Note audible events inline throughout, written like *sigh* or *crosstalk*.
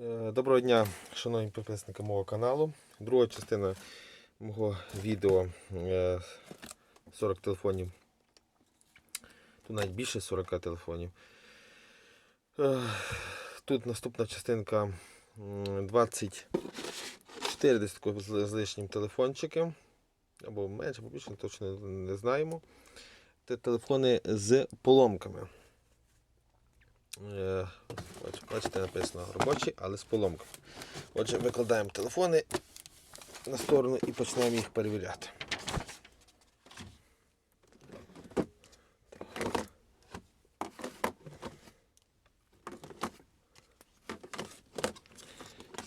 Е, Доброго дня, шановні підписники мого каналу. Друга частина мого відео е, 40 телефонів. Тут навіть більше 40 телефонів. Е, Тут наступна частинка 24 десь з з лишнім телефончики. Або менше, або більше, точно не знаємо. Це телефони з поломками. Е, Бачите, написано робочі, але з поломками. Отже, викладаємо телефони на сторону і починаємо їх перевіряти.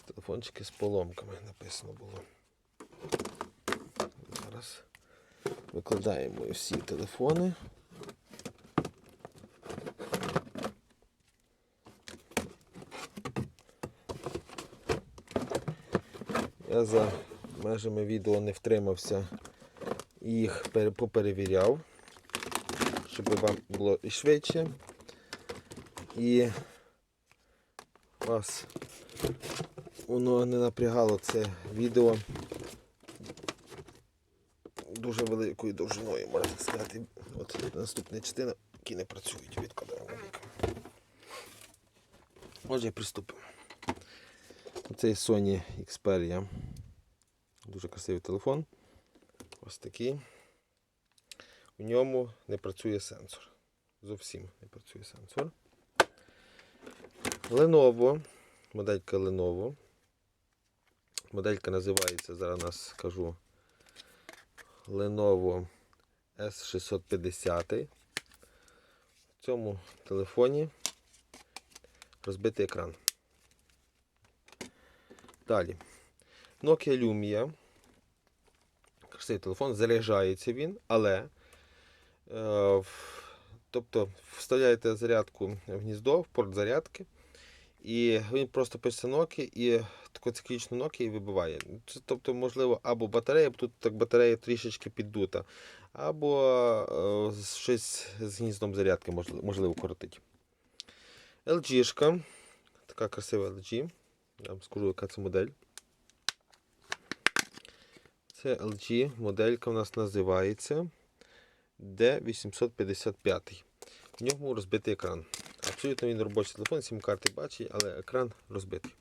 Телефончики з поломками написано було. Зараз викладаємо всі телефони. Я за межами відео не втримався і їх поперевіряв, щоб вам було і швидше. І вас воно не напрягало це відео дуже великою довжиною, можна сказати. От наступна частина, які не працюють, відкладаємо велика. Отже, приступимо. Оцей Sony Xperia. Дуже красивий телефон. Ось такий. У ньому не працює сенсор. Зовсім не працює сенсор. Lenovo. Моделька Lenovo. Моделька називається, зараз нас скажу. Lenovo S650. В цьому телефоні розбитий екран. Далі. Nokia Lumia. Красивий телефон, заряджається він, але е, тобто вставляєте зарядку в гніздо, в порт зарядки, і він просто пише Nokia і таку циклічну Nokia і вибиває. Це, тобто, можливо, або батарея, тут так батарея трішечки піддута, або е, щось з гніздом зарядки можливо, коротить. LG, така красива LG. Я вам скажу, яка це модель. Це LG, моделька у нас називається D855. В ньому розбитий екран. Абсолютно він робочий телефон, сім карти бачить, але екран розбитий.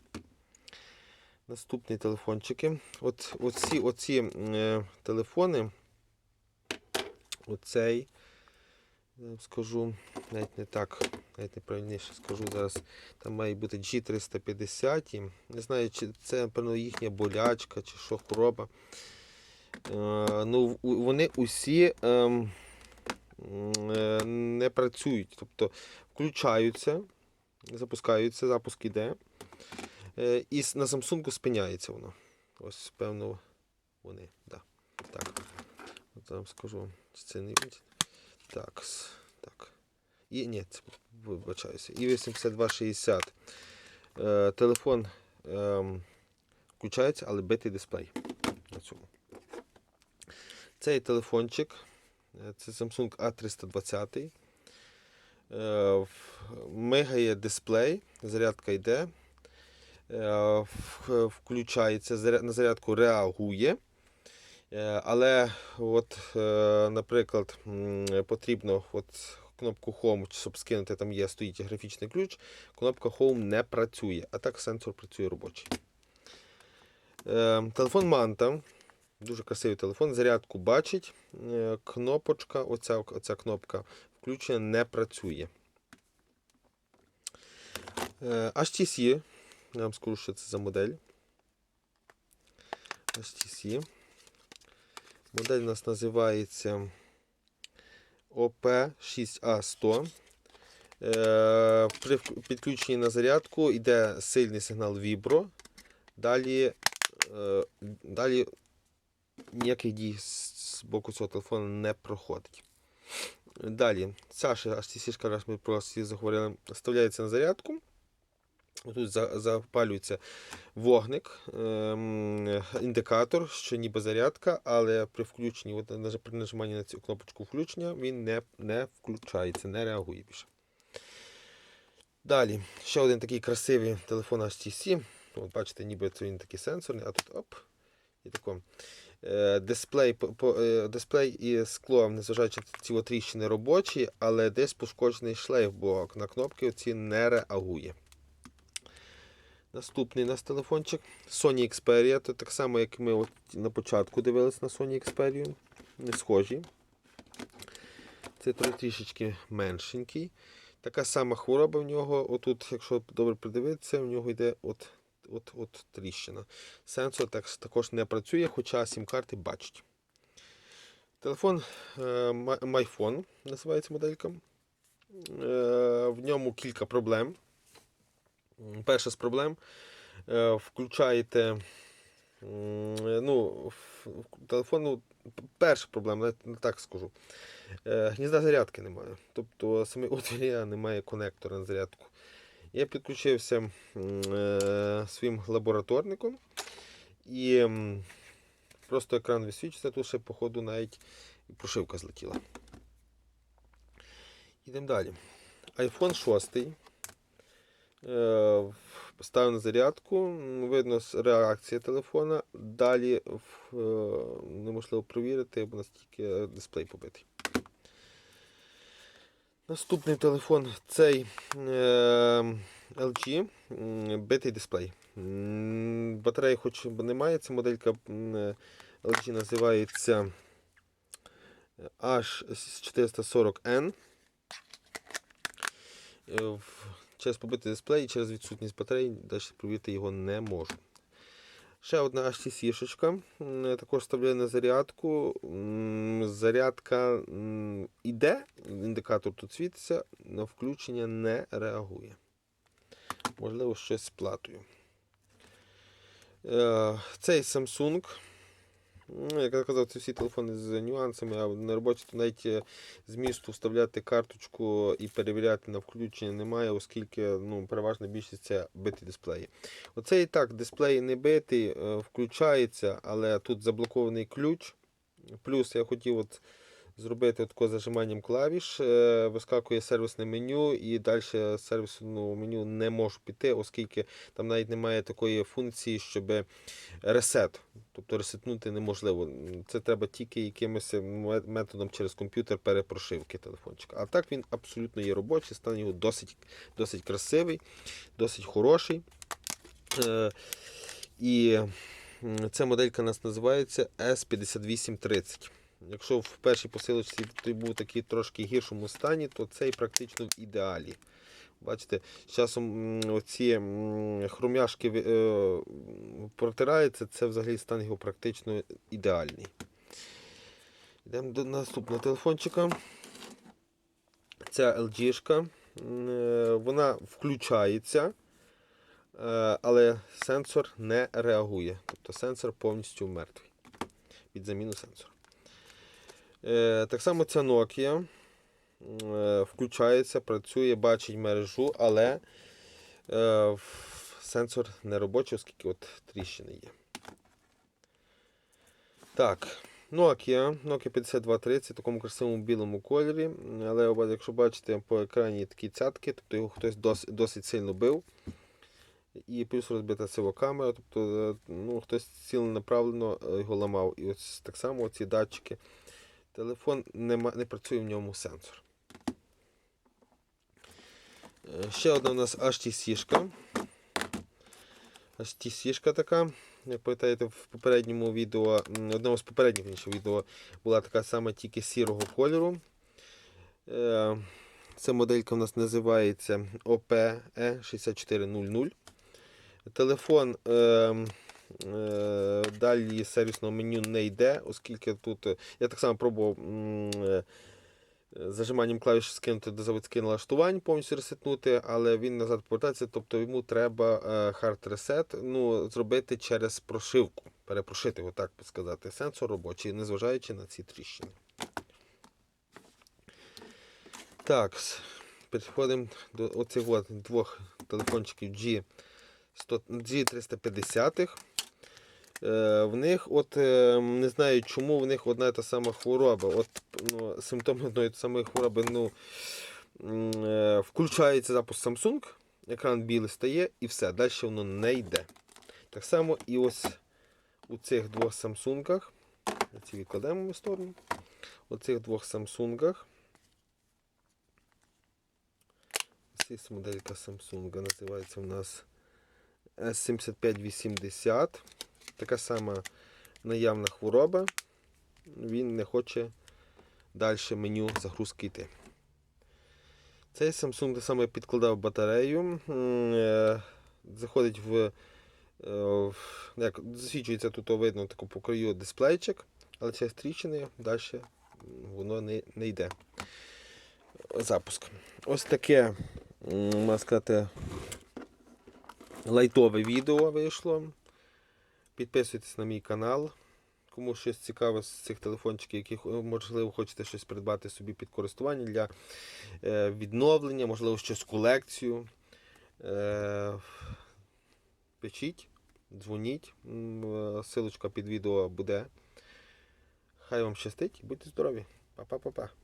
Наступні телефончики. От, оці, оці е, телефони, оцей, я скажу, навіть не так, навіть неправильніше скажу зараз. Там має бути G350. Не знаю, чи це, напевно, їхня болячка, чи що хвороба. Е, ну, вони усі ем, е, не працюють. Тобто включаються, запускаються, запуск іде. Е, і на Samsung спиняється воно. Ось, певно, вони. Да. Так. От вам скажу, це не. Так. так. І, ні, вибачаюся. І 8260. Е, телефон ем, включається, але битий дисплей на цьому. Цей телефончик, е, це Samsung A320. Е, Мигає дисплей, зарядка йде, е, включається, на зарядку реагує. Але, от, наприклад, потрібно от кнопку Home, щоб скинути, там є, стоїть графічний ключ, кнопка Home не працює, а так сенсор працює робочий. Телефон Manta. Дуже красивий телефон. Зарядку бачить. Е, Кнопочка, оця, оця кнопка включення не працює. Е, HTC. Я вам скажу, що це за модель. HTC. Модель у нас називається OP6A100. Е, При підключенні на зарядку йде сильний сигнал Vibro. Далі, далі ніяких дій з боку цього телефону не проходить. Далі, ця ще HTC, раз ми про всі заговорили, вставляється на зарядку. Тут запалюється вогник, ем, індикатор, що ніби зарядка, але при включенні, при нажиманні на цю кнопочку включення, він не, не включається, не реагує більше. Далі, ще один такий красивий телефон HTC. От бачите, ніби це він такий сенсорний, а тут оп. І тако. Е, Дисплей, по- е, дисплей і скло, незважаючи ці от тріщини робочі, але десь пошкоджений шлейф, бо на кнопки оці не реагує. Наступний у нас телефончик Sony Xperia. Це так само, як ми от на початку дивилися на Sony Xperia. Не схожі. Це трішечки меншенький. Така сама хвороба в нього. Отут, якщо добре придивитися, в нього йде от, от, от тріщина. Сенсор так, також не працює, хоча сім-карти бачить. Телефон е, MyPhone називається моделька. Е, в ньому кілька проблем. Перша з проблем. Е, включаєте ну, в- в телефон, ну, перша проблема, не- так скажу. Е, Гнізда зарядки немає. Тобто саме *laughs* отворія немає конектора на зарядку. Я підключився е, своїм лабораторником і просто екран висвічується, тут ще, походу, навіть прошивка злетіла. Йдемо далі. iPhone 6. Е, Ставив на зарядку, видно реакція телефона. Далі е, неможливо провірити, бо настільки дисплей побитий. Наступний телефон цей е, LG, битий дисплей. Батареї хоч немає, ця моделька е, LG називається H440N. Е, Через побитий дисплей і через відсутність батареї далі провірити його не можу. Ще одна HTC-шечка. Також вставляю на зарядку. Зарядка йде, індикатор тут світиться, на включення не реагує. Можливо, щось з платою. Е, Цей Samsung. Ну, Як я казав, це всі телефони з нюансами, а на роботі то навіть е, з місту вставляти карточку і перевіряти на включення немає, оскільки ну, переважна більшість це биті дисплеї. Оце і так, дисплей не битий, е, включається, але тут заблокований ключ. Плюс я хотів от зробити тако зажиманням клавіш, е, вискакує сервісне меню, і далі сервісного меню не можу піти, оскільки там навіть немає такої функції, щоб ресет. Тобто ресетнути неможливо. Це треба тільки якимось методом через комп'ютер перепрошивки телефончика. А так він абсолютно є робочий, стан його досить, досить красивий, досить хороший. Е, і ця моделька у нас називається S5830. Якщо в першій посилочці той був такий трошки гіршому стані, то цей практично в ідеалі. Бачите, з часом оці хрумяшки е, протираються, це взагалі стан його практично ідеальний. Йдемо до наступного телефончика. Ця LG-шка. е, Вона включається, е, але сенсор не реагує. Тобто сенсор повністю мертвий. Під заміну сенсора. Е, Так само ця Nokia е, включається, працює, бачить мережу, але е, сенсор не робочий, оскільки от тріщини є. Так, Nokia, Nokia 5230 в такому красивому білому кольорі. Але якщо бачите по екрані такі цятки, тобто його хтось дос, досить сильно бив. І плюс розбита цього камера, тобто ну, хтось ціленаправлено його ламав. І ось так само ці датчики. Телефон нема, не працює в ньому сенсор. Е, Ще одна у нас HTC-шка. HTC-шка така. Як пам'ятаєте, в попередньому відео, одному з попередніх інших відео була така сама тільки сірого кольору. Е, Ця моделька у нас називається OPE6400. Телефон е, е, далі сервісного меню не йде, оскільки тут е, я так само пробував е, зажиманням клавіш скинути до заводських налаштувань, повністю ресетнути, але він назад повертається, тобто йому треба е, hard reset ну, зробити через прошивку, перепрошити, його так би сказати. Сенсор робочий, незважаючи на ці тріщини. Так, переходимо до оцих от двох телефончиків G. 100 G350. Е, в них, от е, не знаю чому, в них одна і та сама хвороба. От, ну, симптоми одної та самої хвороби ну, е, включається запуск Samsung, екран білий стає і все, далі воно не йде. Так само і ось у цих двох Samsung, ці відкладемо в сторону. У цих двох Samsung. Є моделька Samsung, називається у нас S7580. Така сама наявна хвороба. Він не хоче далі меню загрузки йти. Цей Samsung само підкладав батарею. е, Заходить в. е, Як, засвічується тут видно таку по краю дисплейчик, але через тріщини далі воно не, не йде. Запуск. Ось таке, можна сказати, лайтове відео вийшло. Підписуйтесь на мій канал. Кому щось цікаве з цих телефончиків, які е, можливо хочете щось придбати собі під користування для е, відновлення, можливо, щось колекцію. Е, пишіть, дзвоніть. Е, Силочка під відео буде. Хай вам щастить, будьте здорові. Па-па-па-па.